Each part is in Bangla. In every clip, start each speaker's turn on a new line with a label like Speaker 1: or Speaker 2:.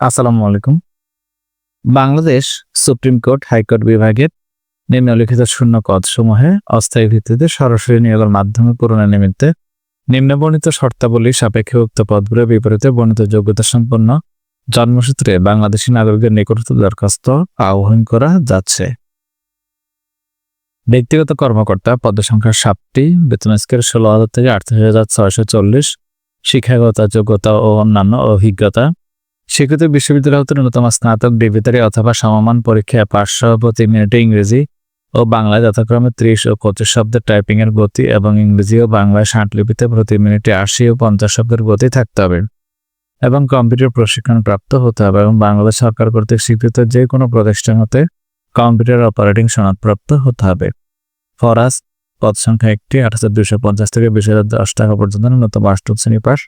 Speaker 1: আসসালামু আলাইকুম। বাংলাদেশ সুপ্রিম কোর্ট হাইকোর্ট বিভাগের নিম্নলিখিত শূন্য পদসমূহে অস্থায়ী ভিত্তিতে সরাসরি নিয়োগের মাধ্যমে পূরণের নিমিত্তে নিম্নবর্ণিত শর্তাবলী সাপেক্ষে উক্ত পদগুলোর বিপরীতে বর্ণিত যোগ্যতা সম্পন্ন জন্মসূত্রে বাংলাদেশী নাগরিকদের নিকট দরখাস্ত আহ্বান করা যাচ্ছে। ব্যক্তিগত কর্মকর্তা পদ সংখ্যা সাতটি, বেতন স্কেল ষোলো হাজার থেকে আটত্রিশ হাজার ছয়শো চল্লিশ, শিক্ষাগত যোগ্যতা ও অন্যান্য অভিজ্ঞতা স্বীকৃত বিশ্ববিদ্যালয় হতে ন্যূনতম স্নাতক ডিগ্রিধারী অথবা সমমান পরীক্ষায় পাঁচশো প্রতি মিনিটে ইংরেজি ও বাংলায় যথাক্রমে ত্রিশ ও পঁচিশ শব্দের টাইপিংয়ের গতি এবং ইংরেজি ও বাংলায় ষাটলিপিতে প্রতি মিনিটে আশি ও পঞ্চাশ শব্দের গতি থাকতে হবে এবং কম্পিউটার প্রশিক্ষণ প্রাপ্ত হতে হবে এবং বাংলাদেশ সরকার কর্তৃক স্বীকৃত যে কোনো প্রতিষ্ঠান হতে কম্পিউটার অপারেটিং সনদপ্রাপ্ত হতে হবে। ফরাস পদ সংখ্যা একটি আট হাজার দুশো পঞ্চাশ থেকে বিশ হাজার দশ টাকা পর্যন্ত ন্যূনতম অষ্টম শ্রেণি পাস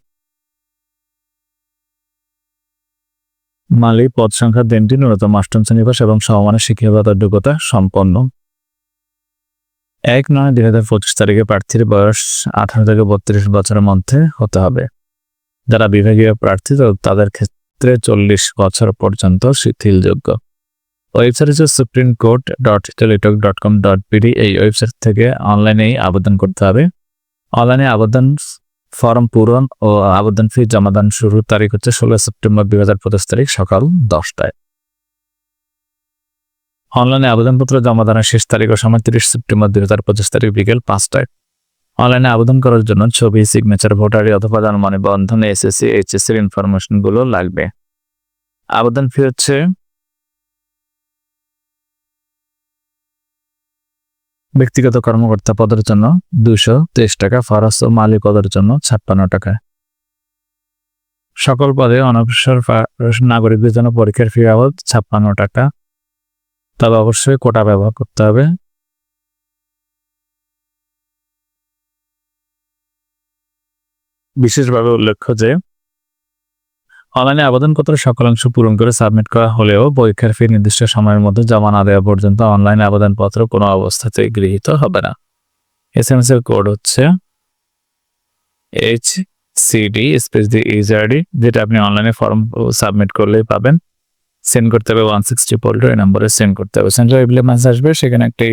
Speaker 1: মালি পদ সংখ্যা তিনটি, ন্যূনতম অষ্টম শ্রেণি পাস এবং সমমানের শিক্ষাগত যোগ্যতা সম্পন্ন। এক নয় দুই হাজার পঁচিশ তারিখে প্রার্থীর বয়স আঠারো থেকে বত্রিশ বছরের মধ্যে হতে হবে। যারা বিভাগীয় প্রার্থী তাদের ক্ষেত্রে চল্লিশ বছর পর্যন্ত শিথিলযোগ্য। ওয়েবসাইট হচ্ছে supreme court dot teletalk dot com dot BD এই ওয়েবসাইট থেকে অনলাইনেই আবেদন করতে হবে। অনলাইনে আবেদন ফর্ম পূরণ ও আবেদন ফি জমাদান শুরুর তারিখ হচ্ছে ষোলো সেপ্টেম্বর দুই হাজার পঁচিশ তারিখ, সকাল দশটায়। অনলাইনে আবেদনপত্র জমাদানের শেষ তারিখ ও সময় তিরিশ সেপ্টেম্বর দুই হাজার পঁচিশ তারিখ, বিকেল পাঁচটায়। অনলাইনে আবেদন করার জন্য ছবি সিগনেচার ভোটারি অথবা জন্মনি বন্ধন এসএসসি এইচএসসির ইনফরমেশনগুলো লাগবে। আবেদন ফি হচ্ছে ব্যক্তিগত কর্মকর্তা পদের জন্য দুশো তেইশ টাকা ফরাস ও মালি পদের জন্য ছাপ্পান্ন টাকা। সকল পদে অনগ্রসর নাগরিকদের জন্য পরীক্ষার ফি বাবদ ছাপ্পান্ন টাকা। তবে অবশ্যই কোটা ব্যবহার করতে হবে। বিশেষভাবে উল্লেখ্য যে অনলাইনে আবেদনপত্র সকল অংশ পূরণ করে সাবমিট করা হলেও পরীক্ষার ফি নির্দিষ্ট সময়ের মধ্যে জমা না দেওয়া পর্যন্ত অনলাইন আবেদনপত্র কোনো অবস্থাতে গৃহীত হবে না। এস এম এস এর কোড হচ্ছে এইচ সিডি স্পেস দি ইজারডি যেটা আপনি অনলাইনে ফর্ম সাবমিট করলেই পাবেন। সেন্ড করতে হবে ওয়ান সিক্সটি পোল্টো এই নম্বরে সেন্ড করতে হবে। সেন্টার এগুলো মেসেজ আসবে, সেখানে একটা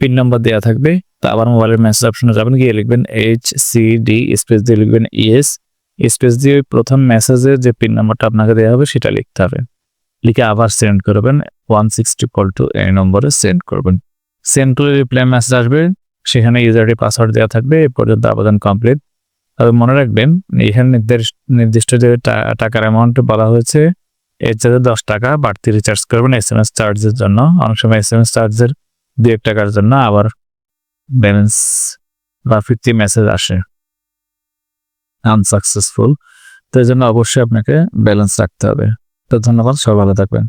Speaker 1: পিন নম্বর দেওয়া থাকবে। তো আবার মোবাইলের মেসেজ অপশনে যাবেন, গিয়ে লিখবেন এইচ সি ডি স্পেস দিয়ে লিখবেন ইএস স্পেস দিয়ে ওই প্রথম মেসেজে যে পিন নাম্বারটা আপনাকে দেওয়া হবে, সেটা লিখতে হবে। লিখে আবার সেন্ড করবেন। ওয়ান সিক্সটি কল টু এই নম্বরে সেন্ড করবেন। সেন্ড টু রিপ্লাই মেসেজ আসবে। সেখানে ইউজারটি পাসওয়ার্ড দেওয়া থাকবে। এই পর্যন্ত আবেদন কমপ্লিট তবে মনে রাখবেন, এখানে নির্দিষ্ট যে টাকার অ্যামাউন্ট বলা হয়েছে, এর চাইতে দশ টাকা বাড়তি রিচার্জ করবেন এস এম এস চার্জের জন্য। অনেক সময় এস এম এস চার্জের দু এক টাকার জন্য আবার ব্যালেন্স বা ফিফটি মেসেজ আসে। আনসাকসেসফুল তো এই জন্য অবশ্যই আপনাকে ব্যালেন্স রাখতে হবে। তো ধন্যবাদ সবাই ভালো থাকবেন।